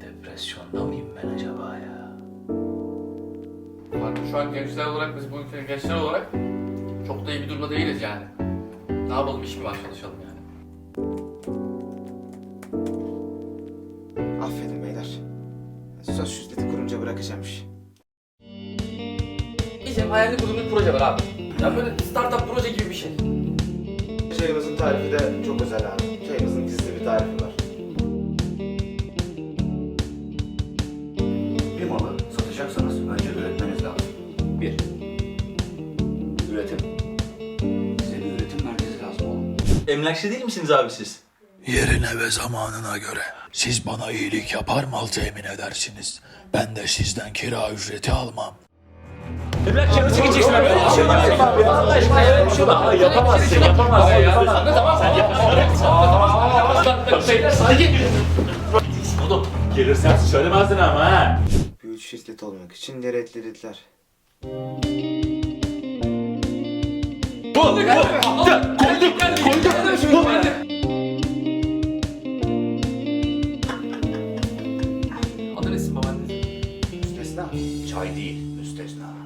depresyonda mıyım ben acaba ya? Bak şu an gençler olarak biz bu ülkenin gençler olarak çok da iyi bir durumda değiliz yani. Ne yapalım iş mi var çalışalım yani. Affedin beyler. Söz şiddeti kurunca bırakacağım işi. Bizim hayalini kurduğumuz bir proje var abi. Ya böyle startup proje gibi bir şey. Çayımızın tarifi de çok özel abi. Malı satacaksanız önce üretmeniz lazım. Bir. Üretim. Size bir üretim merkezi lazım oğlum. Emlakçı değil misiniz abi siz? Yerine ve zamanına göre siz bana iyilik yapar mal temin edersiniz. Ben de sizden kira ücreti almam. Emlakçı nasıl geçeceksin abi? Böyle bir şey olmaz abi ya. Allah aşkına ya. Bir şey olmaz. Yapamazsın, yapamazsın, yapamazsın. Tamam. Sen yapamazsın. Oğlum gelirsen söylemezdin ama ha. Büyük şirket olmak için gereklililer. Adı nesin babaannesi? Müstesna. Çay değil, müstesna.